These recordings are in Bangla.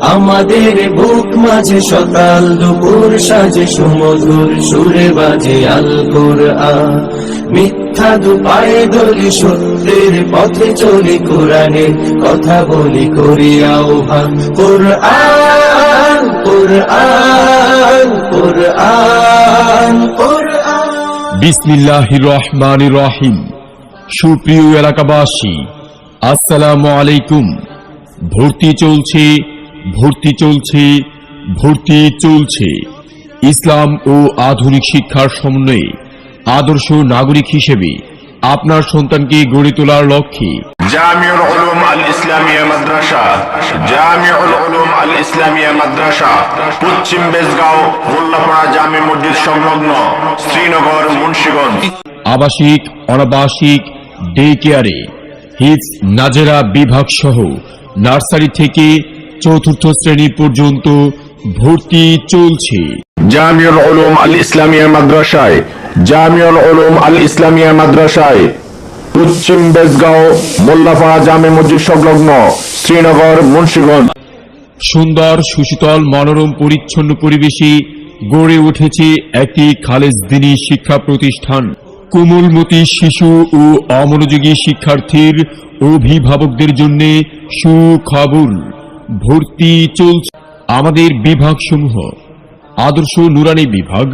আমাদের বুক মাঝে সকাল, দুপুর সাজে সুমধুর সুরে বাজে আল কোরআন মিথ্যা দুপায়ে দলি সত্যের পথে চলি কোরআনের কথা বলি করি আহ্বান। কোরআন কোরআন কোরআন কোরআন। বিসমিল্লাহ রহমান রহিম। সুপ্রিয় এলাকাবাসী, আসসালামু আলাইকুম। ভর্তি চলছে ভর্তি চলছে ভর্তি চলছে। ইসলাম ও আধুনিক শিক্ষার সমন্বয়ে আদর্শ নাগরিক হিসেবে আপনার সন্তানকে গড়ে তোলার লক্ষ্যে। জামিউল উলুম আল ইসলামিয়া মাদ্রাসা জামিউল উলুম আল ইসলামিয়া মাদ্রাসা পশ্চিম বেজগাঁও মোল্লাপাড়া জামে মসজিদ সংলগ্ন শ্রীনগর মুন্সিগঞ্জ। আবাসিক অনাবাসিক ডে কেয়ারে হিপস নাজেরা বিভাগ সহ নার্সারি থেকে চতুর্থ শ্রেণি পর্যন্ত ভর্তি চলছে। জামিউল উলুম আল ইসলামিয়া মাদ্রাসায় জামিউল উলুম আল ইসলামিয়া মাদ্রাসায় পশ্চিম বেজগাঁও মোল্লাপাড়া জামে মসজিদ সংলগ্ন শ্রীনগর মুন্সিগঞ্জ। সুন্দর সুশীতল মনোরম পরিচ্ছন্ন পরিবেশে গড়ে উঠেছে একটি খালেজ দিনী শিক্ষা প্রতিষ্ঠান। কোমলমতি শিশু ও অমনোযোগী শিক্ষার্থীর অভিভাবকদের জন্য সুখবর। ভর্তি চলছে। আমাদের বিভাগ সমূহ আদর্শ নুরানি বিভাগ,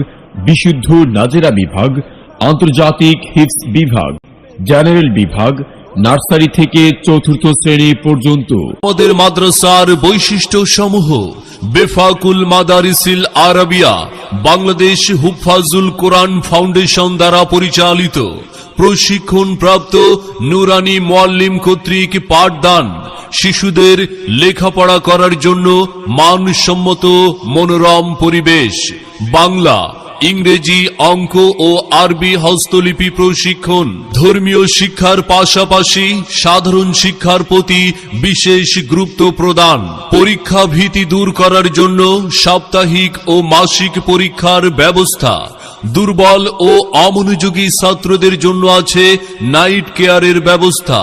বিশুদ্ধ নাজেরা বিভাগ, আন্তর্জাতিক হিপস বিভাগ, জেনারেল বিভাগ নার্সারি থেকে চতুর্থ শ্রেণি পর্যন্ত। আমাদের মাদ্রাসার বৈশিষ্ট্য সমূহ বেফাকুল মাদারিসিল আরবিয়া, বাংলাদেশ হুফাজুল কোরআন ফাউন্ডেশন দ্বারা পরিচালিত। প্রশিক্ষণ প্রাপ্ত নুরানি মোয়াল্লিম কর্তৃক পাঠদান, শিশুদের লেখাপড়া করার জন্য মানসম্মত মনোরম পরিবেশ। বাংলা ইংরেজি, অঙ্ক ও আরবি হস্তলিপি প্রশিক্ষণ। ধর্মীয় শিক্ষার পাশাপাশি সাধারণ শিক্ষার প্রতি বিশেষ গুরুত্ব প্রদান। পরীক্ষা ভীতি দূর করার জন্য সাপ্তাহিক ও মাসিক পরীক্ষার ব্যবস্থা। দুর্বল ও অমনোযোগী ছাত্রদের জন্য আছে নাইট কেয়ারের ব্যবস্থা।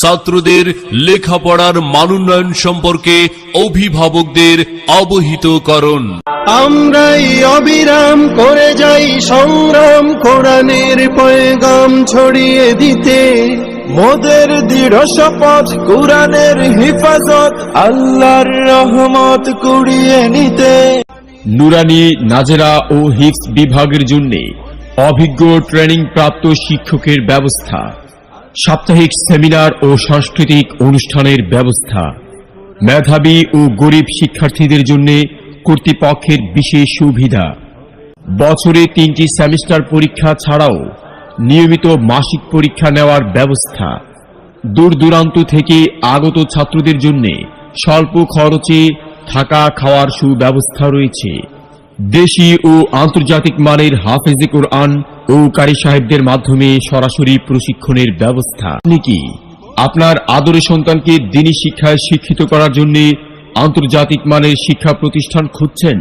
ছাত্রদের লেখাপড়ার মানোন্নয়ন সম্পর্কে অভিভাবকদের অবহিত করণ আমরাই অবিরাম করে যাই সংগ্রাম কোরআনের পয়গাম ছড়িয়ে দিতে। মোদের দৃঢ় শপথ, কোরআনের হিফাজত, আল্লাহর রহমত কুড়িয়ে নিতে। নুরানি, নাজেরা ও হিপস বিভাগের জন্য অভিজ্ঞ ট্রেনিং প্রাপ্ত শিক্ষকের ব্যবস্থা। সাপ্তাহিক সেমিনার ও সাংস্কৃতিক অনুষ্ঠানের ব্যবস্থা। মেধাবী ও গরিব শিক্ষার্থীদের জন্য কর্তৃপক্ষের বিশেষ সুবিধা। বছরে তিনটি সেমিস্টার পরীক্ষা ছাড়াও নিয়মিত মাসিক পরীক্ষা নেওয়ার ব্যবস্থা। দূর দূরান্ত থেকে আগত ছাত্রদের জন্য স্বল্প খরচে থাকা খাওয়ার সুব্যবস্থা রয়েছে। দেশি ও আন্তর্জাতিক মানের হাফেজে কোরআন ও কারি সাহেবদের মাধ্যমে সরাসরি প্রশিক্ষণের ব্যবস্থা। আপনি কি আপনার আদরের সন্তানকে দিনী শিক্ষায় শিক্ষিত করার জন্য আন্তর্জাতিক মানের শিক্ষা প্রতিষ্ঠান খুঁজছেন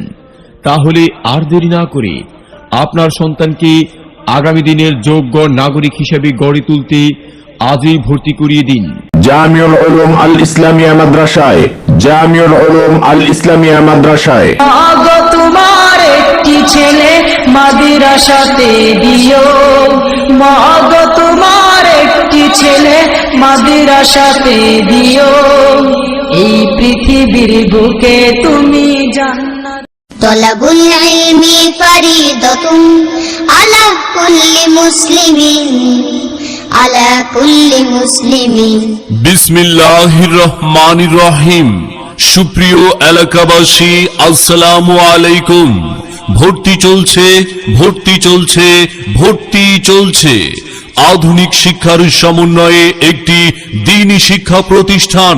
তাহলে আর দেরি না করে আপনার সন্তানকে আগামী দিনের যোগ্য নাগরিক হিসেবে গড়ে তুলতে আজই ভর্তি করিয়ে দিন। জামিউল উলুম আল ইসলামিয়া মাদ্রাসায় জামিউল উলুম আল ইসলামিয়া মাদ্রাসায় তোমার একটি ছেলে মাদিরাসাতে দিও। মাগো তোমার একটি ছেলে মাদিরাসাতে দিও। এই পৃথিবীর বুকে তুমি জান্নাত। রহিম সুপ্রিয় এলাকাবাসী আসসালামু আলাইকুম। ভর্তি চলছে ভর্তি চলছে ভর্তি চলছে। আধুনিক শিক্ষার সমন্বয়ে একটি দিনই শিক্ষা প্রতিষ্ঠান।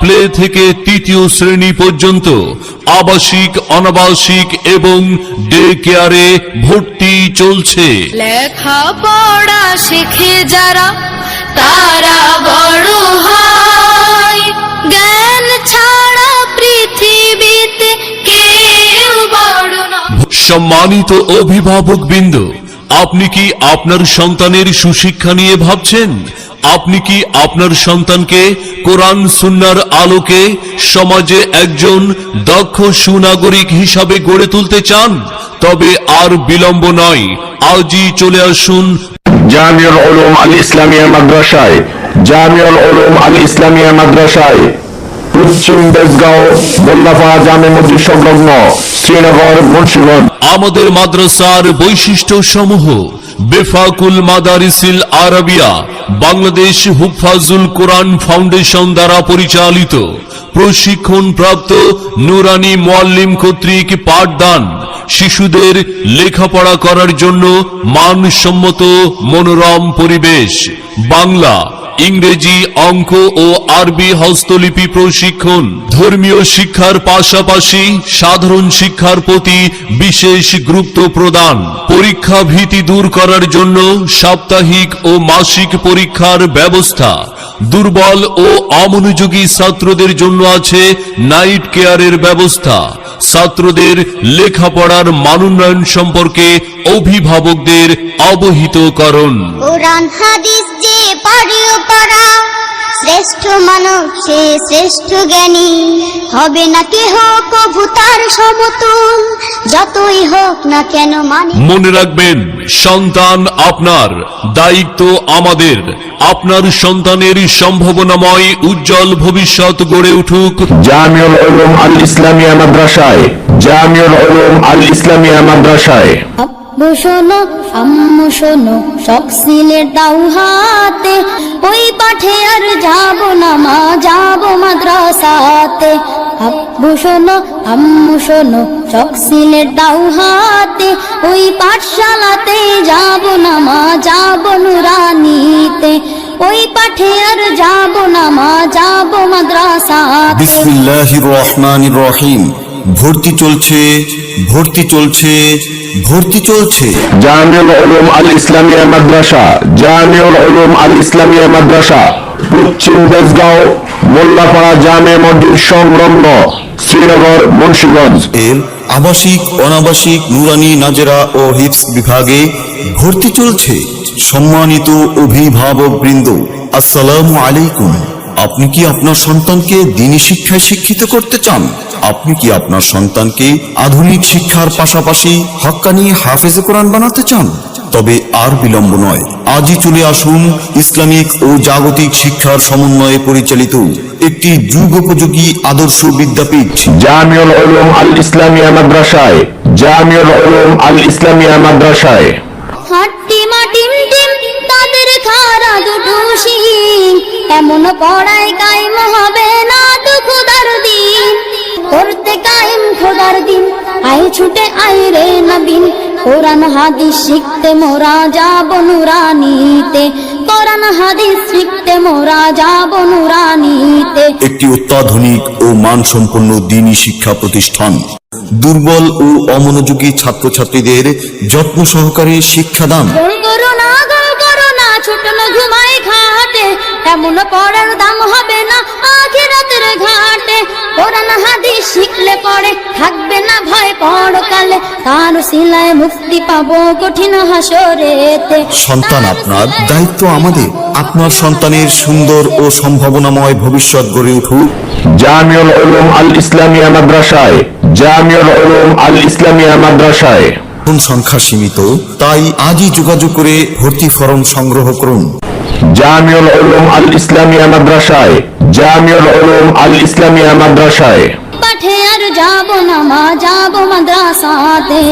প্লে থেকে তৃতীয় শ্রেণি পর্যন্ত আবাসিক অনাবাসিক এবং ডে কেয়ারে ভর্তি চলছে। লেখা পড়া শিখে যারা তারা বড় হয়। জ্ঞান ছাড়া পৃথিবীতে কেউ বড় সম্মানিত অভিভাবক বৃন্দ আপনি কি আপনার সন্তানের সুশিক্ষা নিয়ে ভাবছেন? আপনি কি আপনার সন্তানকে কোরআন সুন্নার আলোকে সমাজে একজন দক্ষ সুনাগরিক হিসাবে গড়ে তুলতে চান? তবে আর বিলম্ব নয়। আজই চলে আসুন জামিউল উলুম আল ইসলামিয়া মাদ্রাসায়। জামিউল উলুম আল ইসলামিয়া মাদ্রাসায়। পশ্চিম বেজগাঁও মোল্লাফা জামে মসজিদ সংলগ্ন শ্রীনগর মুন্সিগঞ্জ। আমাদের মাদ্রাসার বৈশিষ্ট্য সমূহ বেফাকুল মাদারিসিল আরবিয়া, বাংলাদেশ হুফাজুল কোরআন ফাউন্ডেশন দ্বারা পরিচালিত। প্রশিক্ষণ প্রাপ্ত নুরানি মোয়াল্লিম কর্তৃক পাঠদান। শিশুদের লেখাপড়া করার জন্য মানসম্মত মনোরম পরিবেশ। বাংলা, ইংরেজি অঙ্ক ও আরবি হস্তলিপি প্রশিক্ষণ। ধর্মীয় শিক্ষার পাশাপাশি সাধারণ শিক্ষার প্রতি বিশেষ গুরুত্ব প্রদান। পরীক্ষা ভীতি দূর করার জন্য সাপ্তাহিক ও মাসিক পরীক্ষার ব্যবস্থা দুর্বল ও অমনোযোগী ছাত্রদের জন্য আছে নাইট কেয়ারের ব্যবস্থা। ছাত্রদের লেখাপড়ার মানোন্নয়ন সম্পর্কে অভিভাবকদের অবহিত করণ শ্রেষ্ঠ মানব সে শ্রেষ্ঠ জ্ঞানী। হবে না কেহ কভু তার সমতুল। যতই হোক না কেন মানে মনে রাখবেন সন্তান আপনার দায়িত্ব আমাদের। আপনার সন্তানের সম্ভাবনাময় উজ্জ্বল ভবিষ্যৎ গড়ে উঠুক। জামিউল উলুম আল ইসলামিয়া মাদ্রাসায় জামিউল উলুম আল ইসলামিয়া মাদ্রাসায়। শোনো, আম্মু শোনো সব সিলের দাও হাতে। ওই পাঠে আর যাব না মা, যাব মাদ্রাসাতে। আব্বু শোনো, আম্মু শোনো সব সিলের দাও হাতে। ওই পাঠশালাতে যাব না মা, যাব নুরানিতে। ওই পাঠে আর যাব না মা, যাব মাদ্রাসাতে। বিসমিল্লাহির রহমানির রহিম। ভর্তি চলছে ভর্তি চলছে ভর্তি চলছে। জামিউল উলুম আল ইসলামিয়া মাদ্রাসা জামিউল উলুম আল ইসলামিয়া মাদ্রাসা পশ্চিম বেজগাঁও মোল্লাপাড়া জামে মসজিদ সংলগ্ন শ্রীনগর মুন্সিগঞ্জ। এর আবাসিক অনাবাসিক নুরানি নাজেরা ও হিপস বিভাগে ভর্তি চলছে। সম্মানিত অভিভাবক বৃন্দ আসসালামু আলাইকুম। আপনি কি আপনার সন্তানকে দিনী শিক্ষায় শিক্ষিত করতে চান? আপনি কি আপনার সন্তানকে আধুনিক শিক্ষার পাশাপাশি হক্কানি হাফেজে কোরআন বানাতে চান? তবে আর বিলম্ব নয়। আজই চলে আসুন ইসলামিক ও জাগতিক শিক্ষার সমন্বয়ে পরিচালিত একটি যুগোপযোগী আদর্শ বিদ্যাপীঠ। জামিউল আল ইসলামিয়া মাদ্রাসায়। জামিউল আল ইসলামিয়া মাদ্রাসায়। এমন পড়ায় কায়েম হবে না তো খোদার দিন? করতে কায়েম খোদার দিন। আই ছুটে আই রে নবীন। কোরআন হাদিস শিখতে মোরা যাব নুরানিতে। কোরআন হাদিস শিখতে মোরা যাব নুরানিতে। একটি অত্যাধুনিক ও মানসম্পন্ন দিনী শিক্ষা প্রতিষ্ঠান। দুর্বল ও অমনোযোগী ছাত্রছাত্রীদের যত্ন সহকারে শিক্ষাদান। এমন পড়ার দাম হবে না? আখিরাতের ঘাটে কোরআন হাদিস শিখলে পড়ে থাকবে না ভয় পরকালে। তার সিলায় মুক্তি পাবো কঠিন হাসরেতে। সন্তান আপনার দায়িত্ব আমাদের। আপনার সন্তানের সুন্দর ও সম্ভাবনাময় ভবিষ্যৎ গড়ে উঠুক। জামিউল উলুম আল ইসলামিয়া মাদ্রাসায়। জামিউল উলুম আল ইসলামিয়া মাদ্রাসায়। সংখ্যা সীমিত তাই আজই যোগাযোগ করে ভর্তি ফরম সংগ্রহ করুন। জামিউল উলুম আল ইসলামিয়া মাদ্রাসায়, জামিউল উলুম আল ইসলামিয়া মাদ্রাসায়। পাঠে আর যাব না, মা, যাব মাদ্রাসাতে।